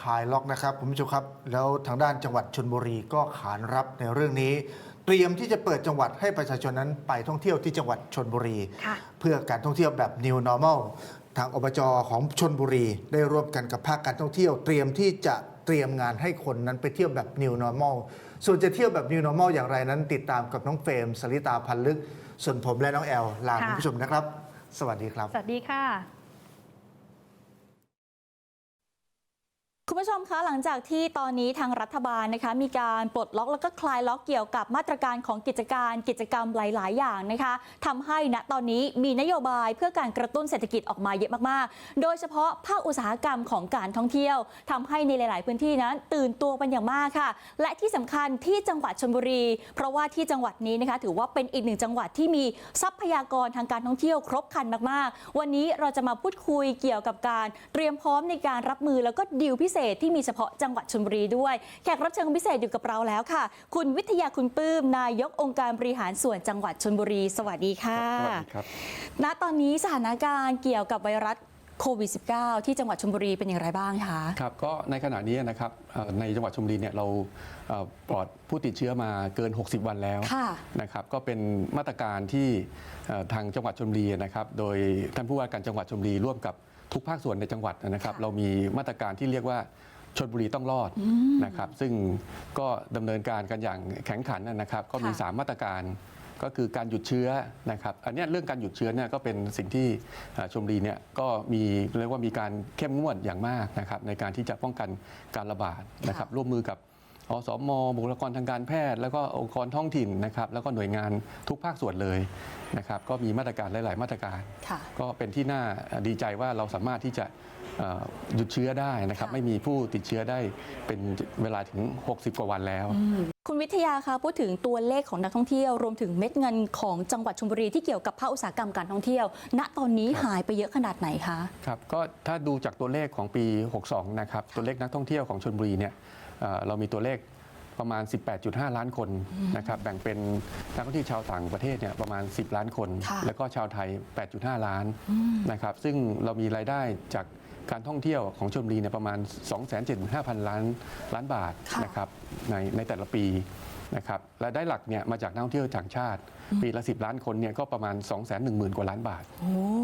คลายล็อกนะครับคุณผู้ชมครับ แล้วทางด้านจังหวัดชนบุรีก็ขานรับในเรื่องนี้ เตรียมที่จะเปิดจังหวัดให้ประชาชนนั้นไปท่องเที่ยวที่จังหวัดชนบุรีค่ะเพื่อการท่องเที่ยวแบบ New Normal ทางอบจของชนบุรี ได้ร่วมกันกับภาคการท่องเที่ยว เตรียมที่จะเตรียมงานให้คนนั้นไปเที่ยวแบบ New Normal ส่วนจะเที่ยวแบบ New Normal อย่างไรนั้น ติดตามกับน้องเฟรมสลิตาพันลึก ส่วนผมและน้องแอลลาค่ะคุณผู้ชมนะครับ สวัสดีครับ สวัสดีค่ะ คุณผู้ชมคะหลังจากที่ตอนนี้ทางรัฐบาลนะคะมีการปลดล็อกแล้วก็คลายล็อกเกี่ยวกับมาตรการของกิจการกิจกรรมหลาย ๆ อย่างนะคะทำให้ณตอนนี้มีนโยบายเพื่อการกระตุ้นเศรษฐกิจออกมาเยอะมาก ๆ โดยเฉพาะภาคอุตสาหกรรมของการท่องเที่ยวทำให้ในหลาย ๆ พื้นที่นั้นตื่นตัวเป็นอย่างมากค่ะ และที่สำคัญที่จังหวัดชลบุรี เพราะว่าที่จังหวัดนี้นะคะถือว่าเป็นอีกหนึ่งจังหวัดที่มีทรัพยากรทางการท่องเที่ยวครบครันมาก ๆ วันนี้เราจะมาพูดคุยเกี่ยวกับการเตรียมพร้อมในการรับมือแล้วก็ดีลพิเศษที่มีเฉพาะจังหวัดชลบุรีด้วย แขกรับเชิญพิเศษอยู่กับเราแล้วค่ะ คุณวิทยาคุณปลื้ม นายกองค์การบริหารส่วนจังหวัดชลบุรี สวัสดีค่ะสวัสดีครับณตอนนี้สถานการณ์เกี่ยวกับไวรัสโควิด -19 ที่จังหวัดชลบุรีเป็นอย่างไรบ้างคะครับก็ในขณะนี้นะครับเอ่อในจังหวัดชลบุรีเนี่ยเราเอ่อปลอดผู้ติดเชื้อมาเกิน 60 วันแล้วค่ะนะครับก็เป็นมาตรการที่เอ่อทางจังหวัดชลบุรีนะครับ โดยท่านผู้ว่าการจังหวัดชลบุรีร่วมกับ ทุกภาคส่วนในจังหวัดนะครับค่ะเรามีมาตรการที่เรียกว่าชลบุรีต้องรอดนะครับซึ่งก็ดำเนินการกันอย่างแข็งขันนะครับ ก็มีค่ะ3มาตรการก็คือการหยุดเชื้อนะครับอันเนี้ยเรื่องการหยุดเชื้อเนี่ยก็เป็นสิ่งที่เอ่อชมบุรีเนี่ยก็มีเรียกว่ามีการเข้มงวดอย่างมากนะครับในการที่จะป้องกันการระบาดนะครับร่วมมือกับ อสมบุคลากรทางการแพทย์ แล้วก็องค์กรท้องถิ่นนะครับแล้วก็หน่วยงานทุกภาคส่วนเลยนะครับก็มีมาตรการหลาย ๆ มาตรการค่ะก็เป็นที่น่าดีใจว่าเราสามารถที่จะเอ่อหยุดเชื้อได้นะครับค่ะไม่มีผู้ติดเชื้อได้เป็นเวลาถึง 60 กว่าวันแล้ว คุณวิทยาคะพูดถึงตัวเลขของนักท่องเที่ยว รวมถึงเม็ดเงินของจังหวัดชลบุรีที่เกี่ยวกับภาคอุตสาหกรรมการท่องเที่ยว ณตอนนี้ครับหายไปเยอะขนาดไหนคะครับก็ถ้าดูจากตัวเลขของปี 62 นะครับ ตัวเลขนักท่องเที่ยวของชนบุรีเนี่ย เอ่อเรามีตัวเลขประมาณ 18.5 ล้านคนนะครับแบ่งเป็นนักท่องเที่ยวชาวต่างประเทศเนี่ยประมาณ 10 ล้านคนค่ะแล้วก็ชาวไทย 8.5 ล้านนะครับซึ่งเรามีรายได้จากการท่องเที่ยวของชนบุรีเนี่ยประมาณ 275,000 ล้านล้านบาทค่ะนะครับในในแต่ละปีนะครับรายได้หลักเนี่ยมาจากนักท่องเที่ยวต่างชาติ ปีละ 10 ล้านคนเนี่ยก็ประมาณ 210,000 กว่าล้านบาท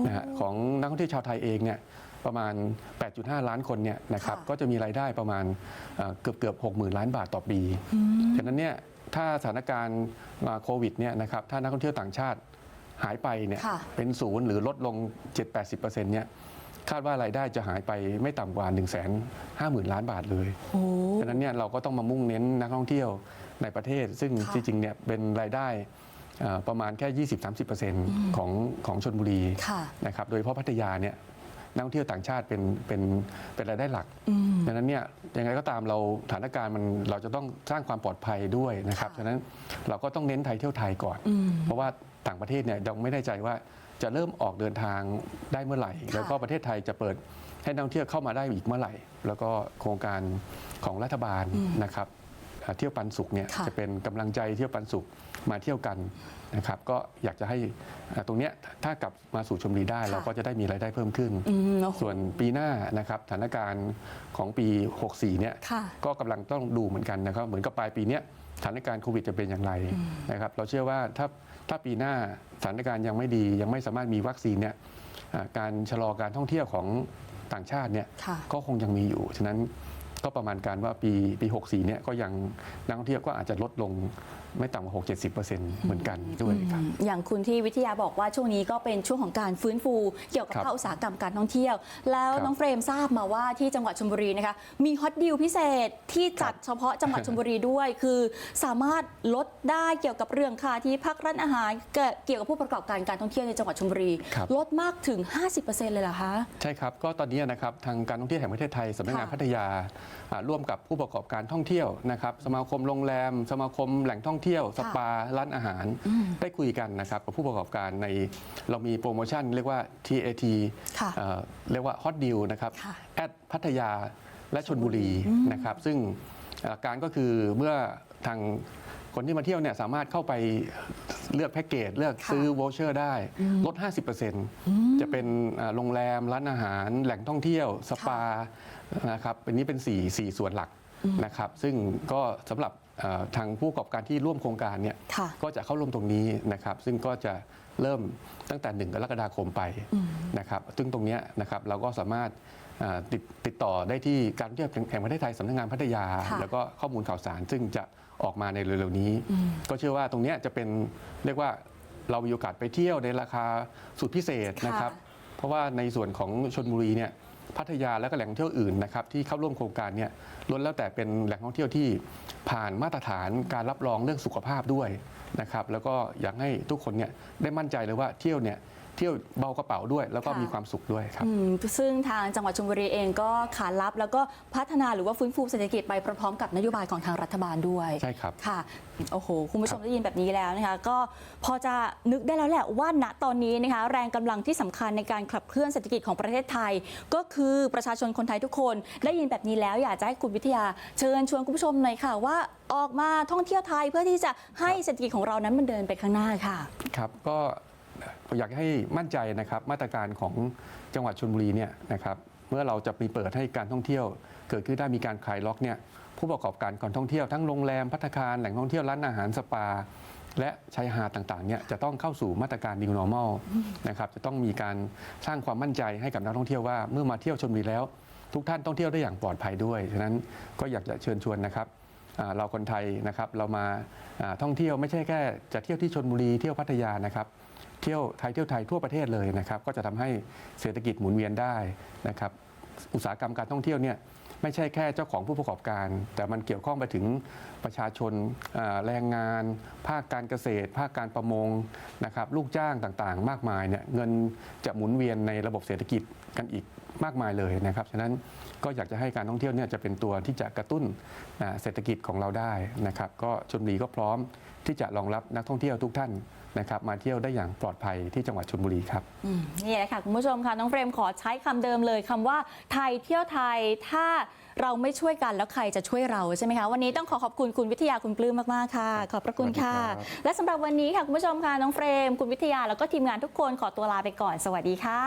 นะฮะของนักท่องเที่ยวชาวไทยเองเนี่ย ประมาณ 8.5 ล้านคนเนี่ยนะครับค่ะก็จะมีรายได้ประมาณเอ่อเกือบเกือบ60,000 ล้านบาทต่อปีฉะนั้นเนี่ยถ้าสถานการณ์มาโควิดเนี่ยนะครับถ้านักท่องเที่ยวต่างชาติหายไปเนี่ยค่ะเป็นศูนย์หรือลดลง 7-80%เนี่ยคาดว่ารายได้จะหายไปไม่ต่ำกว่า 1 5 0 0 0 0 ล้านบาทเลยโอ้ฉะนั้นเนี่ยเราก็ต้องมามุ่งเน้นนักท่องเที่ยวในประเทศ ซึ่งค่ะจริงๆเนี่ยเป็นรายได้เอ่อประมาณแค่ 20-30%ของของชนบุรีค่ะนะครับ โดยเฉพาะพัทยาเนี่ย นักท่องเที่ยวต่างชาติเป็นเป็นเป็นรายได้หลักอืมดังนั้นเนี่ยยังไงก็ตามเราสถานการณ์มันเราจะต้องสร้างความปลอดภัยด้วยนะครับค่ะฉะนั้นเราก็ต้องเน้นไทยเที่ยวไทยก่อนอืมเพราะว่าต่างประเทศเนี่ยยังไม่แน่ใจว่าจะเริ่มออกเดินทางได้เมื่อไหร่ค่ะแล้วก็ประเทศไทยจะเปิดให้นักท่องเที่ยวเข้ามาได้อีกเมื่อไหร่ แล้วก็โครงการของรัฐบาลนะครับ เอ่อเที่ยวปันสุขเนี่ยค่ะจะเป็นกำลังใจเที่ยวปันสุขมาเที่ยวกันนะครับก็อยากจะให้เอ่อตรงเนี้ยถ้ากลับมาสู่ชมบุรีได้เราก็จะได้มีรายได้เพิ่มขึ้นอืมโอ้โหส่วนปีหน้านะครับสถานการณ์ของปี 64เนี่ยค่ะก็กำลังต้องดูเหมือนกันนะครับเหมือนกับปลายปีเนี้ยสถานการณ์โควิดจะเป็นอย่างไรนะครับเราเชื่อว่าถ้าถ้าปีหน้าสถานการณ์ยังไม่ดี ยังไม่สามารถมีวัคซีนเนี่ยอ่าการชะลอการท่องเที่ยวของต่างชาติเนี่ยค่ะก็คงยังมีอยู่ ฉะนั้น ก็ประมาณการว่าปีปี64เนี่ยก็ยังนักท่องเที่ยวก็อาจจะลดลง ไม่ต่ำกว่า 6-70%เหมือนกันด้วยครับ อย่างคุณที่วิทยาบอกว่าช่วงนี้ก็เป็นช่วงของการฟื้นฟูเกี่ยวกับครับภาคอุตสาหกรรมการท่องเที่ยว แล้วครับน้องเฟรมทราบมาว่าที่จังหวัดชลบุรีนะคะมีฮอตดีลพิเศษที่จัดเฉพาะจังหวัดชลบุรีด้วย คือสามารถลดได้เกี่ยวกับเรื่องค่าที่พักร้านอาหารเกี่ยวกับผู้ประกอบการการท่องเที่ยวในจังหวัดชลบุรีครับลดมากถึง 50%เลยเหรอคะใช่ครับก็ตอนนี้นะครับทางการท่องเที่ยวแห่งประเทศไทยสำนักงานค่ะพัทยาอ่าร่วมกับผู้ประกอบการท่องเที่ยวนะครับสมาคมโรงแรม สมาคมแหล่งท่องเที่ยวสปาร้านอาหาร ได้คุยกันนะครับกับผู้ประกอบการในเรามีโปรโมชั่นเรียกว่า TAT ค่ะเอ่อเรียกว่า Hot Deal นะครับค่ะแอดพัทยาและชนบุรีนะครับ ซึ่งหลักการก็คือเมื่อทางคนที่มาเที่ยวเนี่ยสามารถเข้าไปเลือกแพ็กเกจเลือกค่ะซื้อวอเชอร์ได้ลด 50%จะเป็นอ่าโรงแรม ร้านอาหาร แหล่งท่องเที่ยว สปานะครับอันนี้เป็น 4 4 ส่วนหลักนะครับ ซึ่งก็สำหรับเอ่อ ทางผู้ประกอบการที่ร่วมโครงการเนี่ยค่ะก็จะเข้าร่วมตรงนี้นะครับ ซึ่งก็จะเริ่มตั้งแต่ 1 กรกฎาคมไปนะครับซึ่งตรงเนี้ยนะครับเราก็สามารถอ่าติดติดต่อได้ที่การท่องเที่ยวแห่งประเทศไทยสำนักงานพัทยาค่ะแล้วก็ข้อมูลข่าวสาร ซึ่งจะออกมาในเร็วๆนี้ ก็เชื่อว่าตรงเนี้ยจะเป็นเรียกว่าเรามีโอกาสไปเที่ยวในราคาสุดพิเศษนะครับ เพราะว่าในส่วนของชนบุรีเนี่ย พัทยาและก็แหล่งท่องเที่ยวอื่นนะครับที่เข้าร่วมโครงการเนี่ยล้วนแล้วแต่เป็นแหล่งท่องเที่ยวที่ผ่านมาตรฐานการรับรองเรื่องสุขภาพด้วยนะครับแล้วก็อยากให้ทุกคนเนี่ยได้มั่นใจเลยว่าเที่ยวเนี่ยเที่ยวเบากระเป๋าด้วย แล้วก็ค่ะ มีความสุขด้วยครับ อืมซึ่งทางจังหวัดชลบุรีเองก็ขานรับ แล้วก็พัฒนาหรือว่าฟื้นฟูเศรษฐกิจไปพร้อมๆกับนโยบายของทางรัฐบาลด้วยใช่ครับ ค่ะโอ้โหคุณผู้ชมได้ยินแบบนี้แล้วนะคะ ก็พอจะนึกได้แล้วแหละว่าณตอนนี้นะคะ แรงกำลังที่สำคัญในการขับเคลื่อนเศรษฐกิจของประเทศไทย ก็คือประชาชนคนไทยทุกคน ได้ยินแบบนี้แล้วอยากจะให้คุณวิทยาเชิญชวนคุณผู้ชมหน่อยค่ะ ว่าออกมาท่องเที่ยวไทยเพื่อที่จะให้เศรษฐกิจของเรานั้นมันเดินไปข้างหน้าค่ะ ครับก็ อยากให้มั่นใจนะครับมาตรการของจังหวัดชลบุรีเนี่ยนะครับเมื่อเราจะมีเปิดให้การท่องเที่ยว เกิดขึ้นได้มีการคลายล็อกเนี่ยผู้ประกอบการการท่องเที่ยวทั้งโรงแรมพัตตาคารแหล่งท่องเที่ยวร้านอาหารสปา และชายหาดต่างๆเนี่ยจะต้องเข้าสู่มาตรการ New Normal นะครับจะต้องมีการสร้างความมั่นใจให้กับนักท่องเที่ยวว่าเมื่อมาเที่ยวชลบุรีแล้ว ทุกท่านต้องเที่ยวได้อย่างปลอดภัยด้วยฉะนั้นก็อยากจะเชิญชวนนะครับเราคนไทยนะครับเรามาท่องเที่ยวไม่ใช่แค่จะเที่ยวที่ชนบุรีเที่ยวพัทยานะครับ เที่ยวไทยเที่ยวไทยทั่วประเทศเลยนะครับ ก็จะทำให้เศรษฐกิจหมุนเวียนได้นะครับอุตสาหกรรมการท่องเที่ยวเนี่ยไม่ใช่แค่เจ้าของผู้ประกอบการ แต่มันเกี่ยวข้องไปถึงประชาชนแรงงาน ภาคการเกษตร ภาคการประมงนะครับลูกจ้างต่างๆ มากมายเนี่ยเงินจะหมุนเวียนในระบบเศรษฐกิจกันอีกมากมายเลยนะครับฉะนั้นก็อยากจะให้การท่องเที่ยวเนี่ยจะเป็นตัวที่จะกระตุ้นเศรษฐกิจของเราได้นะครับ ก็ชลบุรีก็พร้อม ที่จะรองรับนักท่องเที่ยวทุกท่านนะครับมาเที่ยวได้อย่างปลอดภัยที่จังหวัดชลบุรีครับอืมนี่แหละค่ะคุณผู้ชมค่ะน้องเฟรมขอใช้คำเดิมเลยคำว่าไทยเที่ยวไทยถ้าเราไม่ช่วยกันแล้วใครจะช่วยเราใช่ไหมคะวันนี้ต้องขอขอบคุณคุณวิทยาคุณปลื้มมากๆค่ะ ขอบพระคุณค่ะสวัสดีครับและสำหรับวันนี้ค่ะคุณผู้ชมค่ะน้องเฟรม คุณวิทยาแล้วก็ทีมงานทุกคนขอตัวลาไปก่อน สวัสดีค่ะ